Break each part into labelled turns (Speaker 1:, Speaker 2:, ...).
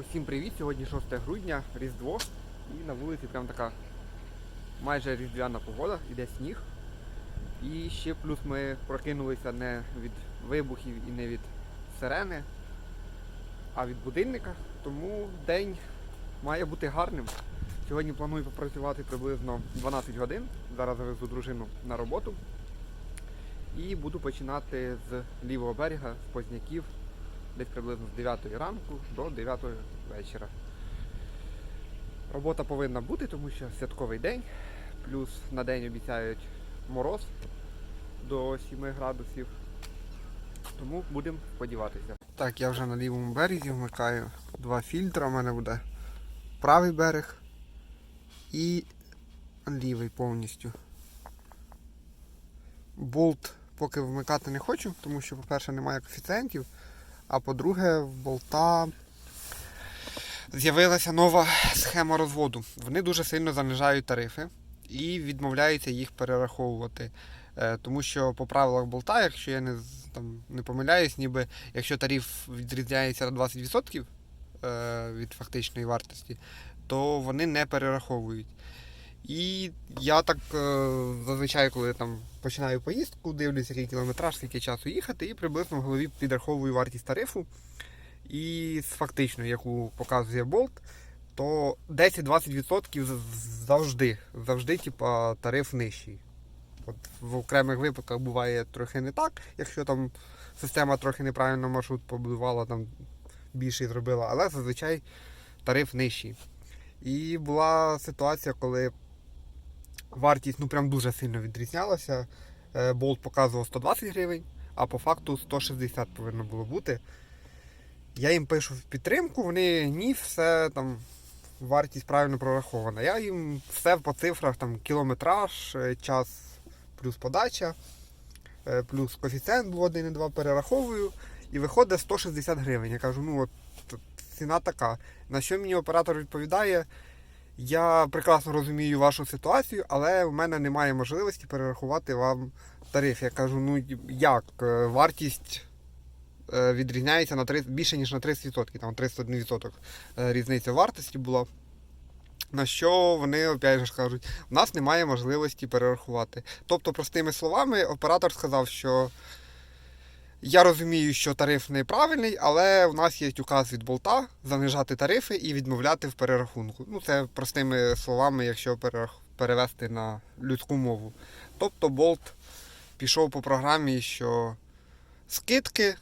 Speaker 1: Усім привіт! Сьогодні 6 грудня, Різдво, і на вулиці прям така майже різдвяна погода, іде сніг. І ще плюс ми прокинулися не від вибухів і не від сирени, а від будильника. Тому день має бути гарним. Сьогодні планую попрацювати приблизно 12 годин. Зараз завезу дружину на роботу. І буду починати з лівого берега, з Позняків, десь приблизно з 9 ранку до 9 вечора. Робота повинна бути, тому що святковий день, плюс на день обіцяють мороз до 7 градусів. Тому будемо сподіватися. Так, я вже на лівому березі вмикаю два фільтри. У мене буде правий берег і лівий повністю. Болт поки вмикати не хочу, тому що, по-перше, немає коефіцієнтів, а по-друге, в болта з'явилася нова схема розводу. Вони дуже сильно занижають тарифи і відмовляються їх перераховувати. Е, Тому що по правилах болта, якщо я не, там, не помиляюсь, ніби якщо тариф відрізняється на 20% е, від фактичної вартості, то вони не перераховують. І я так е, зазвичай, коли там починаю поїздку, дивлюся, який кілометраж, скільки часу їхати, і приблизно в голові підраховую вартість тарифу. І з фактичною, яку показує болт, то 10-20% завжди, завжди типа, тариф нижчий. От в окремих випадках буває трохи не так, якщо там система трохи неправильно маршрут побудувала, там більший зробила, але зазвичай тариф нижчий. І була ситуація, коли вартість ну прям дуже сильно відрізнялася. Е, Болт показував 120 гривень, а по факту 160 повинно було бути. Я їм пишу в підтримку, вони ні, все там вартість правильно прорахована. Я їм все по цифрах, там кілометраж, е, час плюс подача, е, плюс коефіцієнт був 1,2 перераховую. І виходить 160 гривень. Я кажу, ну от ціна така. На що мені оператор відповідає? Я прекрасно розумію вашу ситуацію, але в мене немає можливості перерахувати вам тариф. Я кажу, ну як? Е, Вартість е, відрізняється на 30, більше, ніж на 30%, там 31% е, різниця вартості була. На що вони опять же кажуть, у нас немає можливості перерахувати. Тобто, простими словами, оператор сказав, що я розумію, що тариф неправильний, але у нас є указ від болта занижати тарифи і відмовляти в перерахунку. Ну, це простими словами, якщо перевести на людську мову. Тобто болт пішов по програмі, що скидки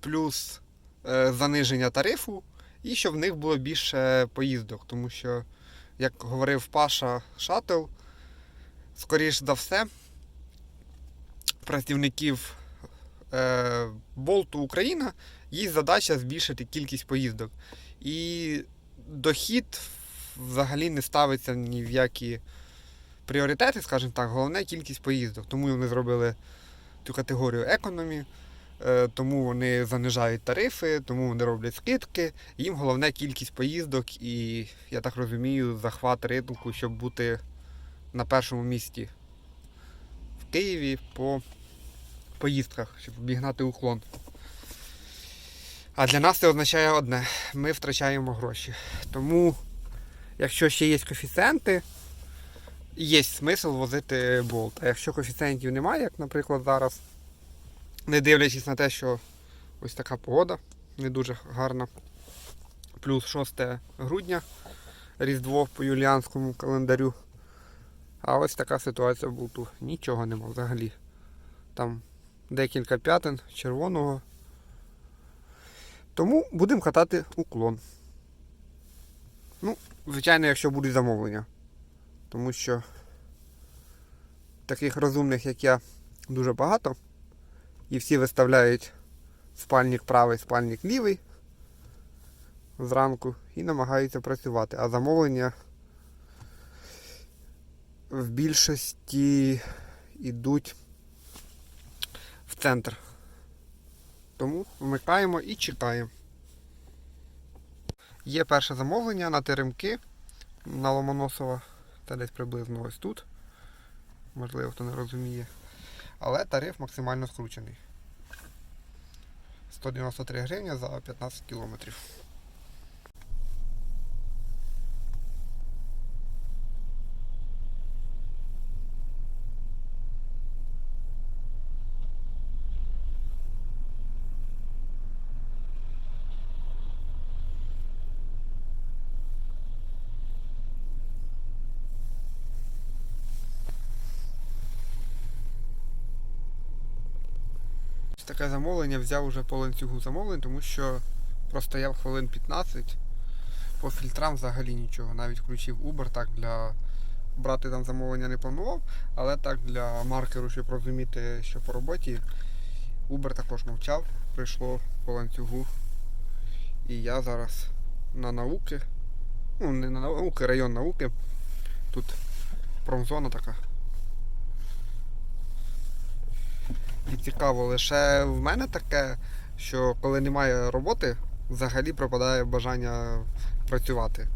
Speaker 1: плюс е, заниження тарифу, і щоб в них було більше поїздок. Тому що, як говорив Паша Шател, скоріш за все, працівників Болту Україна є задача збільшити кількість поїздок. І дохід взагалі не ставиться ні в які пріоритети, скажімо так, головне кількість поїздок. Тому вони зробили цю категорію економі, е, тому вони занижають тарифи, тому вони роблять скидки. Їм головне кількість поїздок і, я так розумію, захват ринку, щоб бути на першому місці в Києві по поїздках, щоб обігнати уклон. А для нас це означає одне: ми втрачаємо гроші. Тому, якщо ще є коефіцієнти, є смисл возити болт. А якщо коефіцієнтів немає, як, наприклад, зараз, не дивлячись на те, що ось така погода, не дуже гарна. Плюс 6 грудня, Різдво по юліанському календарю. А ось така ситуація в болту. Нічого нема взагалі. Там декілька п'ятин червоного. Тому будемо катати уклон. Ну, звичайно, якщо будуть замовлення. Тому що таких розумних, як я, дуже багато. І всі виставляють спальник правий, спальник лівий зранку і намагаються працювати. А замовлення в більшості йдуть центр. Тому вмикаємо і чекаємо. Є перше замовлення на теремки на Ломоносова. Це десь приблизно ось тут. Можливо, хто не розуміє. Але тариф максимально скручений. 193 гривні за 15 кілометрів. Таке замовлення, взяв уже по ланцюгу замовлень, тому що простояв хвилин 15. По фільтрам взагалі нічого. Навіть включив Uber так для брати там замовлення не планував, але так для маркеру, щоб розуміти, що по роботі. Uber також мовчав, прийшло по ланцюгу. І я зараз на науки. Ну, не на науки, район науки. Тут промзона така. І цікаво, лише в мене таке, що коли немає роботи, взагалі пропадає бажання працювати.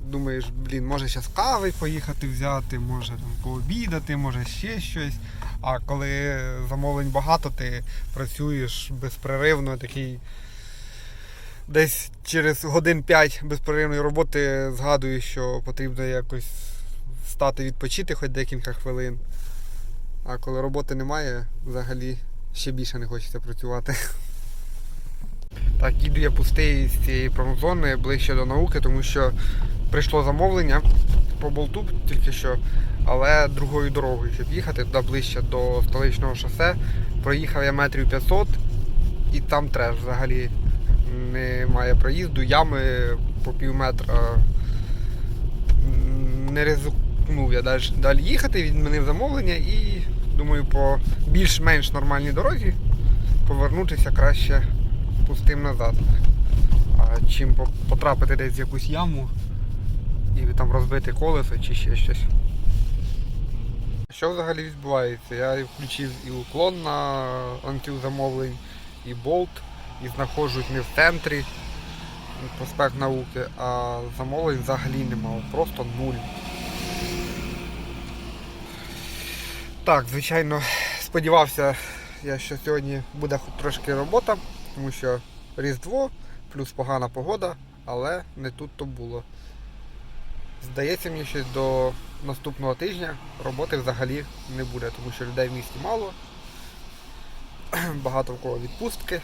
Speaker 1: Думаєш, блін, може зараз кави поїхати взяти, може там пообідати, може ще щось. А коли замовлень багато, ти працюєш безперервно, такий десь через годин 5 безперервної роботи згадуєш, що потрібно якось встати відпочити хоч декілька хвилин. А коли роботи немає, взагалі ще більше не хочеться працювати. Так, їду я пустий з цієї промзони ближче до науки, тому що прийшло замовлення по болту тільки що, але другою дорогою, щоб їхати туди ближче до столичного шосе. Проїхав я метрів 500 і там треш взагалі немає проїзду, ями по пів метра. Не ризикнув я далі, далі їхати, відмінив замовлення і думаю по більш-менш нормальній дорозі повернутися краще пустим назад. Чим потрапити десь в якусь яму і там розбити колесо чи ще щось. Що взагалі відбувається? Я включив і уклон на ланцюг замовлень, і болт, і знаходжусь не в центрі проспект науки, а замовлень взагалі немає, просто нуль. Так, звичайно, сподівався я, що сьогодні буде трошки робота, тому що Різдво, плюс погана погода, але не тут то було. Здається мені, що до наступного тижня роботи взагалі не буде, тому що людей в місті мало. Багато в кого відпустки,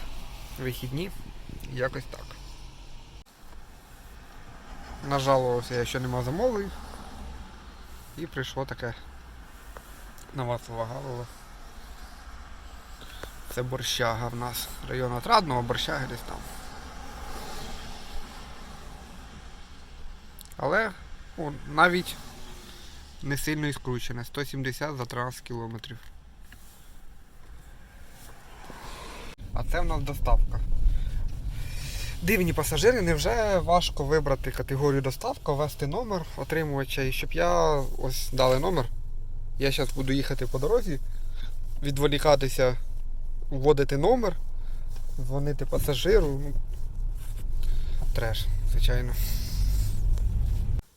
Speaker 1: вихідні, якось так. Нажалувався я, що нема замовлень. І прийшло таке на вас Галова. Це борщага в нас. Район Отрадного, борщаги десь там. Але о, навіть не сильно і скручене. 170 за 13 кілометрів. А це в нас доставка. Дивні пасажири, невже важко вибрати категорію доставка, ввести номер отримувача і щоб я ось дали номер. Я зараз буду їхати по дорозі, відволікатися, вводити номер, дзвонити пасажиру. Ну, треш, звичайно.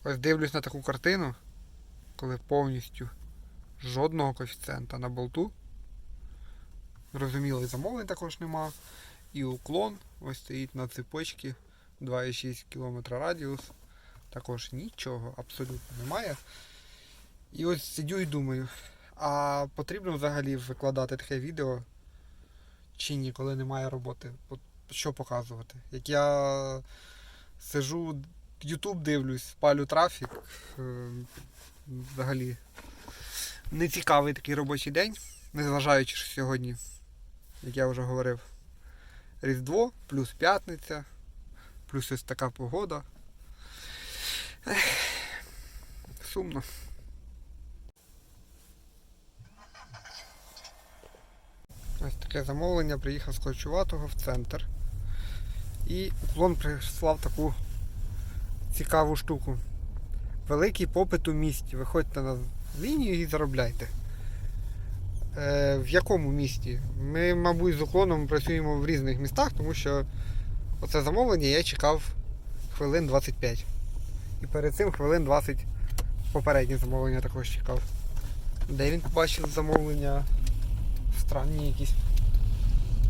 Speaker 1: Ось дивлюсь на таку картину, коли повністю жодного коефіцієнта на болту. Зрозуміло, і замовлень також нема. І уклон ось стоїть на цепочці 2,6 км радіус. Також нічого абсолютно немає. І ось сидю і думаю, а потрібно взагалі викладати таке відео чи ні, коли немає роботи? Що показувати? Як я сижу, YouTube дивлюсь, спалю трафік. е, Взагалі нецікавий такий робочий день, незважаючи, що сьогодні, як я вже говорив, Різдво, плюс п'ятниця, плюс ось така погода. Ех, сумно. Ось таке замовлення, приїхав з Корчуватого в центр. І уклон прислав таку цікаву штуку. Великий попит у місті. Виходьте на лінію і заробляйте. Е, в якому місті? Ми, мабуть, з уклоном працюємо в різних містах, тому що оце замовлення я чекав хвилин 25. І перед цим хвилин 20 попереднє замовлення також чекав. Де він побачив замовлення? Странні якісь.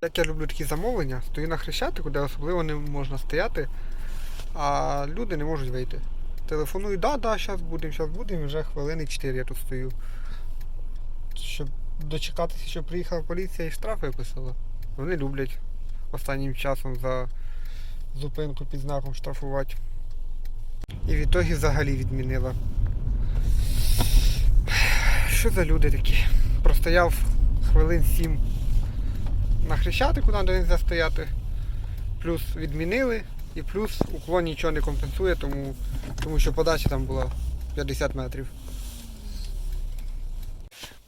Speaker 1: Як я люблю такі замовлення, стою на хрещатику, де особливо не можна стояти, а люди не можуть вийти. Телефоную, да, да, зараз будемо, зараз будемо, вже хвилини 4 я тут стою. Щоб дочекатися, щоб приїхала поліція і штрафи виписала. Вони люблять останнім часом за зупинку під знаком штрафувати. І в ітогі взагалі відмінила. Що за люди такі? Простояв хвилин 7 на Хрещатику, де не можна стояти. Плюс відмінили, і плюс уклон нічого не компенсує, тому, тому що подача там була 50 метрів.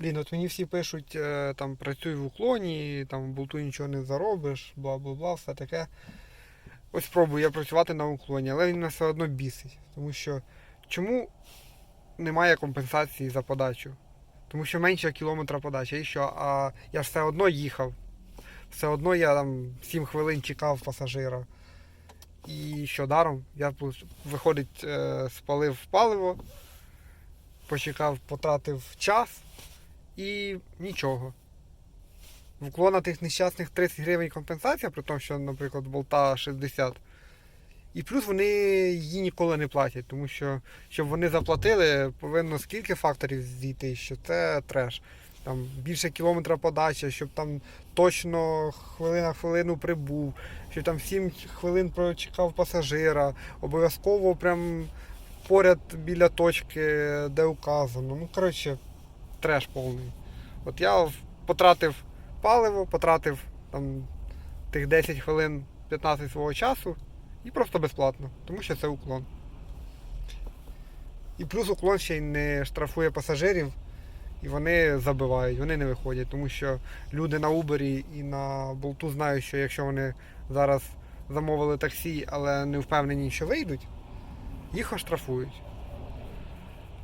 Speaker 1: Блін, от мені всі пишуть, е, там працюй в уклоні, там в болту нічого не заробиш, бла бла бла, все таке. Ось спробую я працювати на уклоні, але він мене все одно бісить. Тому що чому немає компенсації за подачу? Тому що менше кілометра подачі. І що? А я ж все одно їхав. Все одно я там 7 хвилин чекав пасажира. І що даром? Я виходить, е, спалив паливо, почекав, потратив час і нічого. В уклона тих нещасних 30 гривень компенсація, при тому, що, наприклад, болта 60. І плюс вони її ніколи не платять, тому що щоб вони заплатили, повинно скільки факторів зійти, що це треш. Там більше кілометра подачі, щоб там точно хвилина хвилину прибув, щоб там 7 хвилин прочекав пасажира, обов'язково прям поряд біля точки, де указано. Ну, коротше, треш повний. От я потратив паливо, потратив там тих 10 хвилин 15 свого часу і просто безплатно, тому що це уклон. І плюс уклон ще й не штрафує пасажирів, і вони забивають, вони не виходять, тому що люди на Uber і на болту знають, що якщо вони зараз замовили таксі, але не впевнені, що вийдуть, їх оштрафують.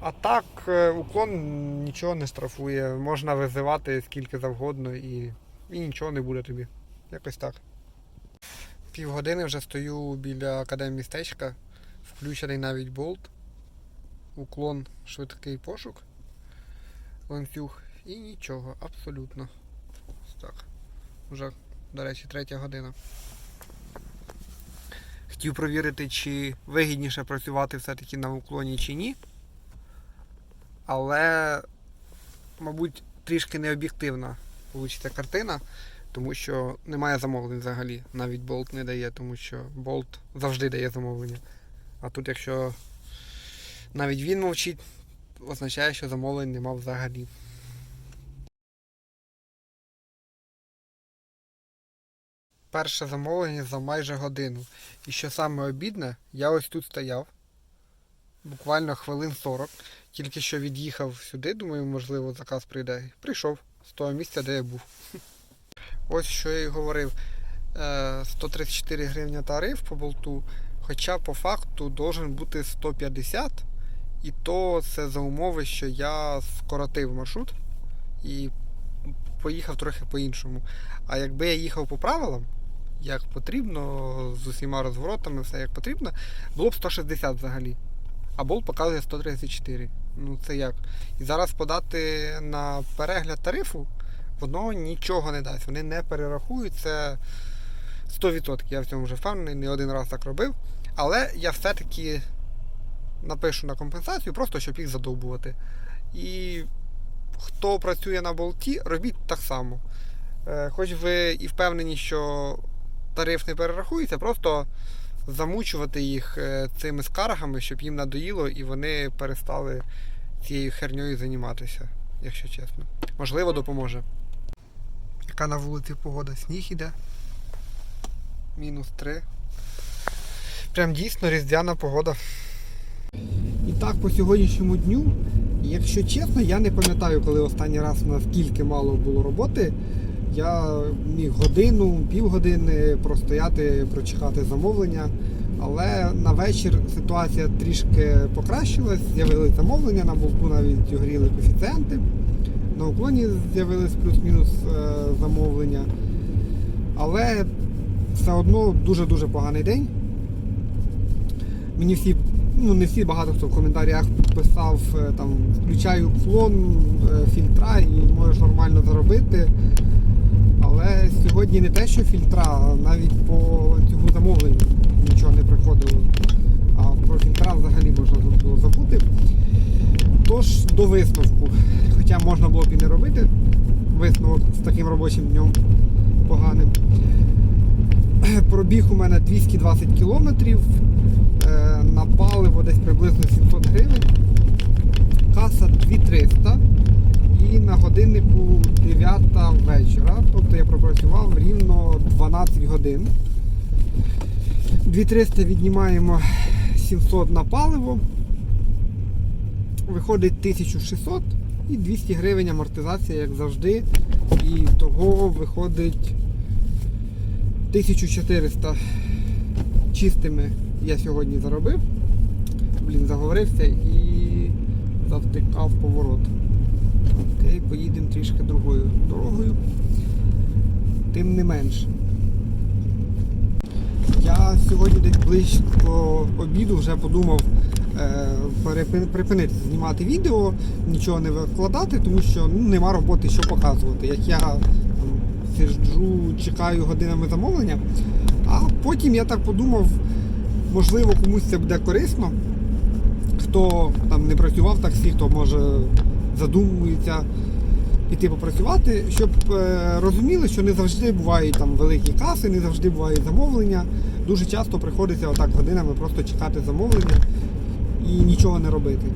Speaker 1: А так, е, уклон нічого не штрафує, можна визивати скільки завгодно і, і нічого не буде тобі. Якось так. Півгодини вже стою біля академмістечка, включений навіть болт, уклон, швидкий пошук, ланцюг і нічого, абсолютно. Так. Вже, до речі, третя година. Хотів провірити, чи вигідніше працювати все-таки на уклоні чи ні. Але, мабуть, трішки необ'єктивна вийде картина, тому що немає замовлень взагалі. Навіть болт не дає, тому що болт завжди дає замовлення. А тут, якщо навіть він мовчить, означає, що замовлень нема взагалі. Перше замовлення за майже годину. І що саме обідне, я ось тут стояв. Буквально хвилин 40. Тільки що від'їхав сюди, думаю, можливо, заказ прийде. Прийшов з того місця, де я був. Ось що я і говорив. Е, 134 гривня тариф по болту, хоча по факту должен бути 150. І то це за умови, що я скоротив маршрут і поїхав трохи по-іншому. А якби я їхав по правилам, як потрібно, з усіма розворотами, все як потрібно, було б 160 взагалі. А болт показує 134. Ну це як? І зараз подати на перегляд тарифу, воно нічого не дасть. Вони не перерахують це 100%. Я в цьому вже впевнений, не один раз так робив. Але я все-таки напишу на компенсацію, просто щоб їх задовбувати. І хто працює на болті, робіть так само. Е, Хоч ви і впевнені, що тариф не перерахується, просто замучувати їх е, цими скаргами, щоб їм надоїло і вони перестали цією херньою займатися, якщо чесно. Можливо, допоможе. Яка на вулиці погода? Сніг іде. Мінус 3. Прям дійсно різдвяна погода. І так, по сьогоднішньому дню, якщо чесно, я не пам'ятаю, коли останній раз наскільки мало було роботи. Я міг годину, півгодини простояти, прочекати замовлення. Але на вечір ситуація трішки покращилась, з'явились замовлення, на болту навіть огріли коефіцієнти. На уклоні з'явились плюс-мінус е, замовлення. Але все одно дуже-дуже поганий день. Мені всі, ну не всі, багато хто в коментарях писав, е, там, включай уклон, е, фільтра і можеш нормально заробити. Але сьогодні не те, що фільтра, навіть по цього замовлення нічого не приходило. А про фільтра взагалі можна було забути. Тож до висновку. Хоча можна було б і не робити висновок з таким робочим днем поганим. Пробіг у мене 220 кілометрів, е, на паливо десь приблизно 700 гривень, каса 2300 і на годиннику 9 вечора. Тобто я пропрацював рівно 12 годин. 2300 віднімаємо 700 на паливо. Виходить 1600 і 200 гривень амортизація, як завжди. І того виходить 1400 чистими я сьогодні заробив. Блін, заговорився і завтикав поворот. Окей, поїдемо трішки другою дорогою. Тим не менше. Я сьогодні десь близько обіду вже подумав припинити знімати відео, нічого не викладати, тому що ну, нема роботи, що показувати. Як я сиджу, чекаю годинами замовлення, а потім я так подумав, можливо, комусь це буде корисно. Хто там не працював в таксі, хто може задумується піти попрацювати, щоб е, розуміли, що не завжди бувають там великі каси, не завжди бувають замовлення. Дуже часто приходиться отак годинами просто чекати замовлення і нічого не робити.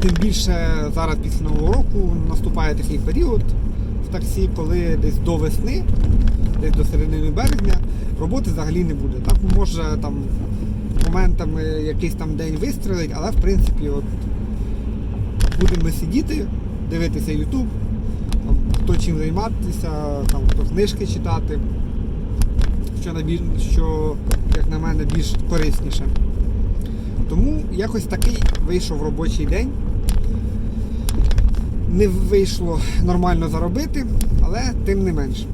Speaker 1: Тим більше зараз після нового року наступає такий період в таксі, коли десь до весни, десь до середини березня, роботи взагалі не буде. Так може там моментами якийсь там день вистрелить, але в принципі от будемо сидіти, дивитися YouTube, хто чим займатися, там, хто книжки читати, що, що, як на мене, більш корисніше. Тому якось такий вийшов робочий день. Не вийшло нормально заробити, але тим не менш.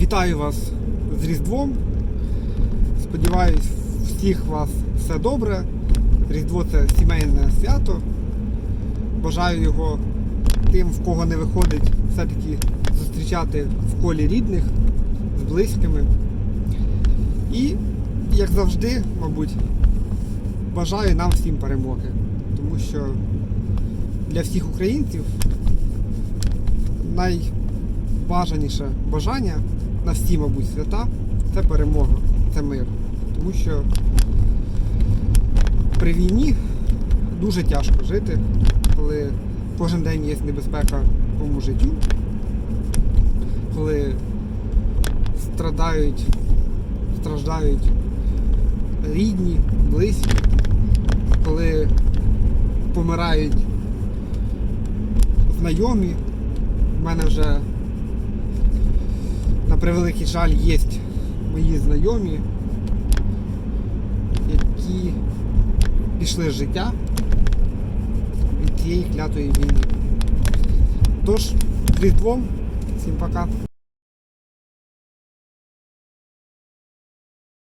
Speaker 1: Вітаю вас з Різдвом. Сподіваюсь, всіх вас все добре. Різдво це сімейне свято. Бажаю його тим, в кого не виходить, все-таки зустрічати в колі рідних, з близькими. І, як завжди, мабуть, бажаю нам всім перемоги. Тому що для всіх українців найбажаніше бажання на всі, мабуть, свята це перемога, це мир. Тому що при війні дуже тяжко жити, коли кожен день є небезпека твоєму життю, коли страдають, страждають рідні, близькі, коли помирають знайомі. У мене вже на превеликий жаль є мої знайомі, які пішли з життя від цієї клятої війни. Тож, з Різдвом, всім пока.